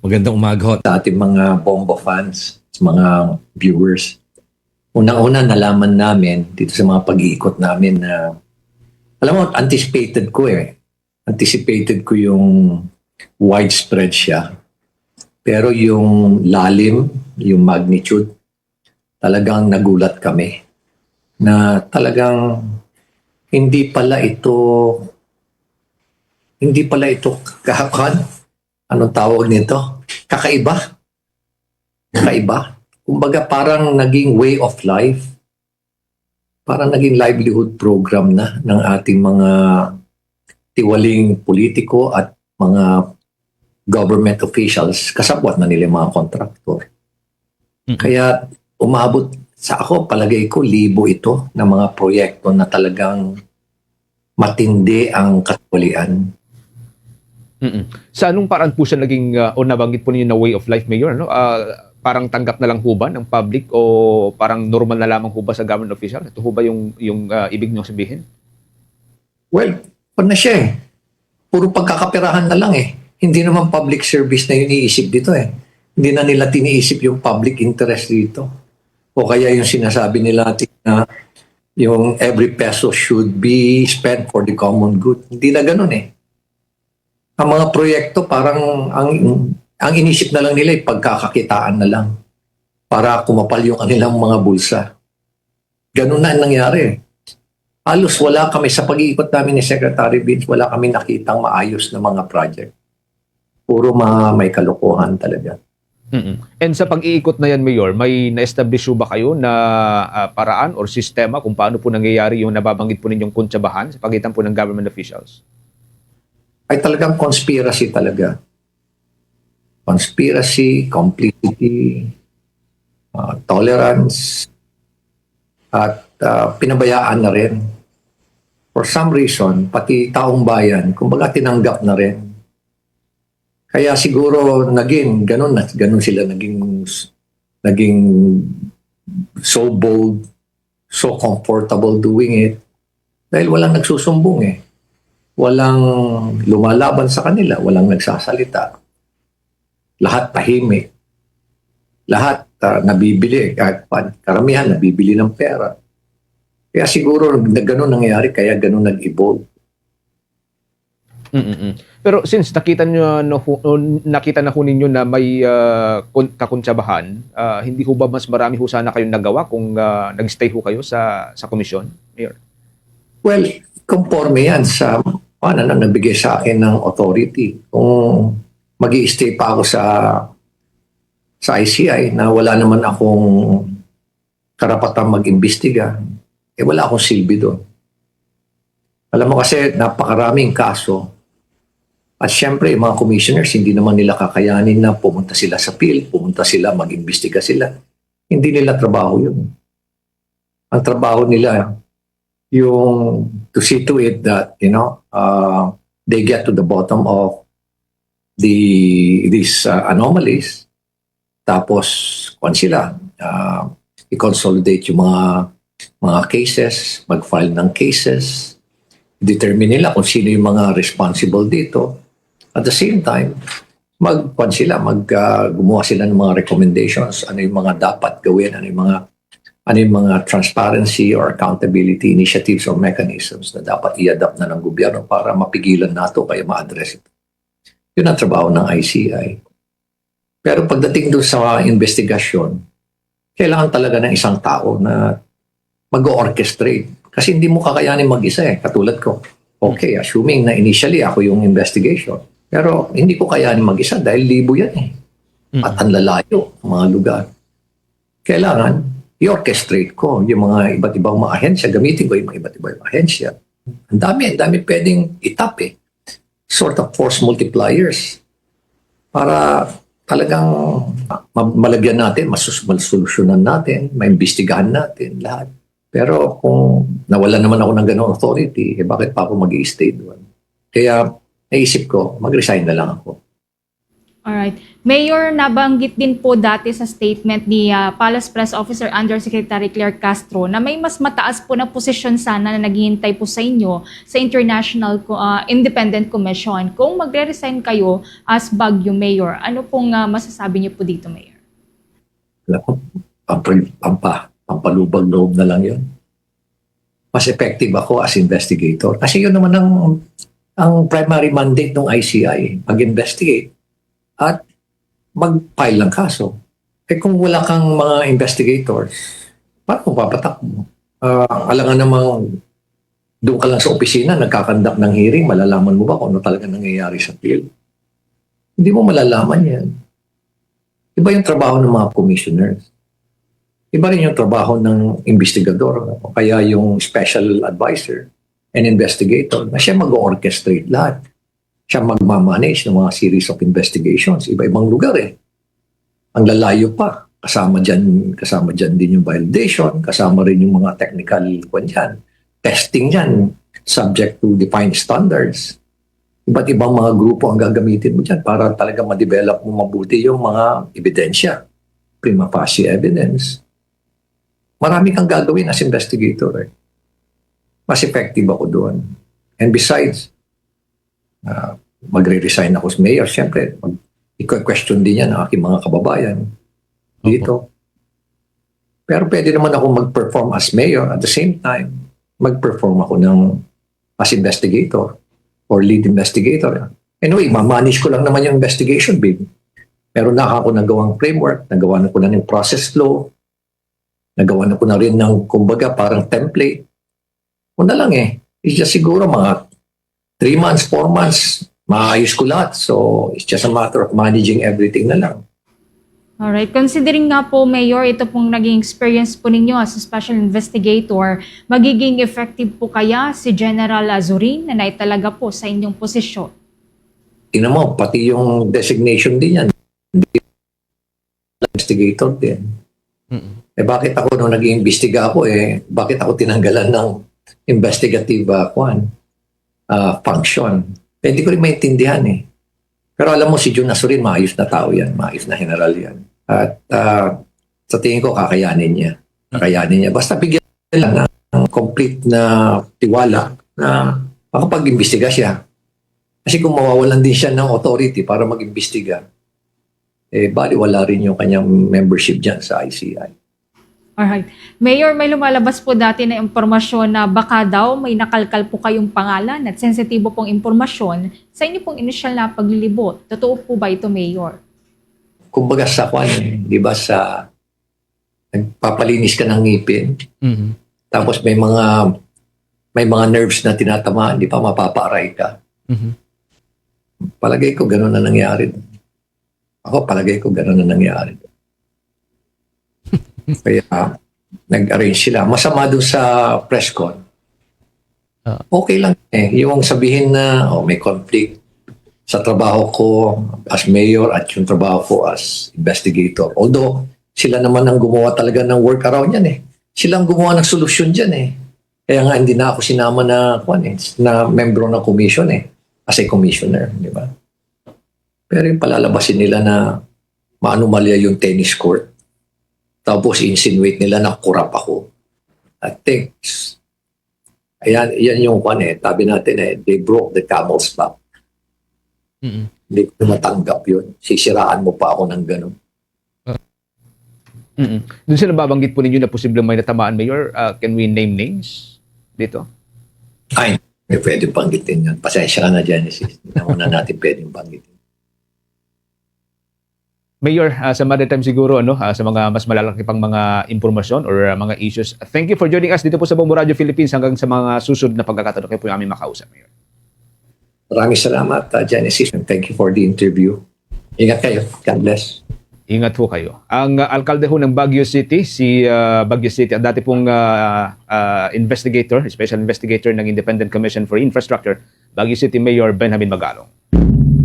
Magandang umaga ho. sa ating mga Bombo fans, sa mga viewers. Unang-una nalaman namin dito sa mga pag-iikot namin na alam mo, anticipated ko eh. Anticipated ko yung widespread siya. Pero yung lalim, yung magnitude, talagang nagulat kami na talagang hindi pala ito hindi pala ito kahakan anong tawag nito? Kakaiba. Kakaiba. Kumbaga parang naging way of life. Parang naging livelihood program na ng ating mga tiwaling politiko at mga government officials. Kasabwat na nila mga kontraktor. Mhm. Kaya umabot sa ako, palagay ko, libo ito ng mga proyekto na talagang matindi ang katulian. Mm-mm. Sa anong paraan po siya naging, uh, o nabanggit po ninyo na way of life, Mayor? Ano? Ah, parang tanggap na lang ho ba ng public o parang normal na lamang ho ba sa government official? Ito ho ba yung, yung ah, ibig nyo sabihin? Well, ano na siya eh. Puro pagkakapirahan na lang eh. Hindi naman public service na yung iniisip dito eh. Hindi na nila tiniisip yung public interest dito. O kaya yung sinasabi nila natin na yung every peso should be spent for the common good. Hindi na ganun eh. Ang mga proyekto parang ang ang inisip na lang nila ay pagkakakitaan na lang para kumapal yung kanilang mga bulsa. Ganun na ang nangyari. Halos wala kami sa pag-iikot namin ni Secretary Vince, wala kami nakitang maayos na mga project. Puro mga may kalokohan talaga. Mm-mm. And sa pag-iikot na yan, Mayor, may na-establish ba kayo na ah, paraan or sistema kung paano po nangyayari yung nababanggit po ninyong kuntsabahan sa pagitan po ng government officials? Ay talagang conspiracy talaga. Conspiracy, complicity, uh, tolerance, at uh, pinabayaan na rin. For some reason, pati taong bayan, kumbaga tinanggap na rin. Kaya siguro naging ganun na ganun sila naging naging so bold, so comfortable doing it dahil walang nagsusumbong eh. Walang lumalaban sa kanila, walang nagsasalita. Lahat tahimik. Lahat ah, nabibili, kahit pa- karamihan nabibili ng pera. Kaya siguro na ganun nangyari, kaya ganun nag-evolve. Mm-mm. Pero since nakita nyo no, nakita na ho ninyo na may uh, kakuntsabahan, ah, hindi ho ba mas marami ho sana kayong nagawa kung ah, nag-stay ho kayo sa sa komisyon? Mayor. Well, conforme yan sa ano na nabigay sa akin ng authority. Kung mag stay pa ako sa sa ICI na wala naman akong karapatang mag-imbestiga, eh wala akong silbi doon. Alam mo kasi napakaraming kaso at syempre, mga commissioners, hindi naman nila kakayanin na pumunta sila sa field, pumunta sila, mag-imbestiga sila. Hindi nila trabaho yun. Ang trabaho nila, yung to see to it that, you know, uh, they get to the bottom of the these uh, anomalies. Tapos, kung sila, uh, i-consolidate yung mga mga cases, mag-file ng cases, determine nila kung sino yung mga responsible dito. At the same time, mag sila, mag uh, gumawa sila ng mga recommendations, ano yung mga dapat gawin, ano yung mga ano yung mga transparency or accountability initiatives or mechanisms na dapat i-adapt na ng gobyerno para mapigilan nato kaya ma-address ito. Yun ang trabaho ng ICI. Pero pagdating doon sa investigasyon, kailangan talaga ng isang tao na mag-orchestrate. Kasi hindi mo kakayanin mag-isa eh, katulad ko. Okay, assuming na initially ako yung investigation. Pero hindi ko kayanin mag-isa dahil libo yan eh. At ang lalayo, mga lugar. Kailangan, i-orchestrate ko yung mga iba't ibang mga ahensya. Gamitin ko yung mga iba't ibang ahensya. Ang dami, ang dami pwedeng itap eh. Sort of force multipliers. Para talagang ma- malagyan natin, masus- masolusyonan natin, maimbestigahan natin, lahat. Pero kung nawala naman ako ng ganong authority, eh bakit pa ako mag stay doon? Kaya naisip ko, mag-resign na lang ako. Alright. Mayor, nabanggit din po dati sa statement ni ah, Palace Press Officer Undersecretary Claire Castro na may mas mataas po na posisyon sana na naghihintay po sa inyo sa International ah, Independent Commission. Kung magre-resign kayo as Baguio Mayor, ano pong ah, masasabi niyo po dito, Mayor? Pampa, pampa, pampalubag loob na lang yun. Mas effective ako as investigator. Kasi yun naman ang, ang primary mandate ng ICI, mag-investigate at mag-file ng kaso. Eh kung wala kang mga investigators, paano mo papatakbo? Uh, alangan namang doon ka lang sa opisina, nagkakandak ng hearing, malalaman mo ba kung ano talaga nangyayari sa field? Hindi mo malalaman yan. Iba yung trabaho ng mga commissioners. Iba rin yung trabaho ng investigador o kaya yung special advisor and investigator na siya mag-orchestrate lahat. Siya magmamanage ng mga series of investigations. Iba-ibang lugar eh. Ang lalayo pa. Kasama dyan, kasama dyan din yung validation, kasama rin yung mga technical kwan. Testing dyan, subject to defined standards. Iba't ibang mga grupo ang gagamitin mo dyan para talaga ma-develop mo mabuti yung mga ebidensya. Prima facie evidence. Marami kang gagawin as investigator eh. Mas effective ako doon. And besides, uh, magre-resign ako sa mayor, siyempre, mag i-question din yan ang aking mga kababayan dito. Pero pwede naman ako mag-perform as mayor at the same time, mag-perform ako ng as investigator or lead investigator. Anyway, ma-manage ko lang naman yung investigation, babe. Meron na ako nagawang framework, nagawa na ko na ng process flow, nagawa na ko na rin ng, kumbaga, parang template. Una lang eh. It's just siguro mga 3 months, 4 months, maayos ko lahat. So, it's just a matter of managing everything na lang. Alright. Considering nga po, Mayor, ito pong naging experience po ninyo as a special investigator, magiging effective po kaya si General Azurin na naitalaga po sa inyong posisyon? Tingnan mo, pati yung designation din yan. Investigator din. Mm-mm. Eh bakit ako nung nag-iimbestiga ako eh, bakit ako tinanggalan ng investigative uh, kwan, uh, function? Eh, hindi ko rin maintindihan eh. Pero alam mo si Jun Asurin, maayos na tao yan, maayos na general yan. At uh, sa tingin ko, kakayanin niya. Kakayanin niya. Basta bigyan lang ng complete na tiwala na makapag-imbestiga siya. Kasi kung mawawalan din siya ng authority para mag-imbestiga, eh, bali wala rin yung kanyang membership dyan sa ICI. Alright. Mayor, may lumalabas po dati na impormasyon na baka daw may nakalkal po kayong pangalan at sensitibo pong impormasyon sa inyo pong inisyal na paglilibot. Totoo po ba ito, Mayor? Kumbaga sa kwan, di ba sa nagpapalinis ka ng ngipin, Mhm. tapos may mga may mga nerves na tinatamaan, di ba mapaparay ka. Mhm. Palagay ko gano'n na nangyari. Ako palagay ko gano'n na nangyari. Kaya nag-arrange sila. Masama doon sa press con. Ah. Okay lang eh. Yung sabihin na oh, may conflict sa trabaho ko as mayor at yung trabaho ko as investigator. Although sila naman ang gumawa talaga ng workaround yan eh. Sila ang gumawa ng solusyon dyan eh. Kaya nga hindi na ako sinama na, kwan eh, na membro ng commission eh. As a commissioner, di ba? Pero yung palalabasin nila na maanumalya yung tennis court. Tapos insinuate nila na kurap ako. I think, ayan, yan yung kwan eh. Tabi natin eh, they broke the camel's back. Mhm. Hindi ko matanggap yun. Sisiraan mo pa ako ng ganun. Mhm. Doon sa nababanggit po ninyo na posibleng may natamaan, Mayor, uh, can we name names dito? Ay, pwede banggitin yun. Pasensya ka na, Genesis. Hindi na muna natin pwedeng banggitin. Mayor, uh, sa maritime siguro, ano, uh, sa mga mas malalaki pang mga impormasyon or uh, mga issues. Thank you for joining us dito po sa Bombo Radio Philippines hanggang sa mga susunod na pagkakataon kayo po yung aming makausap, Mayor. Maraming salamat, uh, Genesis. And thank you for the interview. Ingat kayo. God bless. Ingat po kayo. Ang uh, alkalde ho ng Baguio City, si uh, Baguio City, ang dati pong uh, uh, investigator, special investigator ng Independent Commission for Infrastructure, Baguio City Mayor Benjamin Magalong.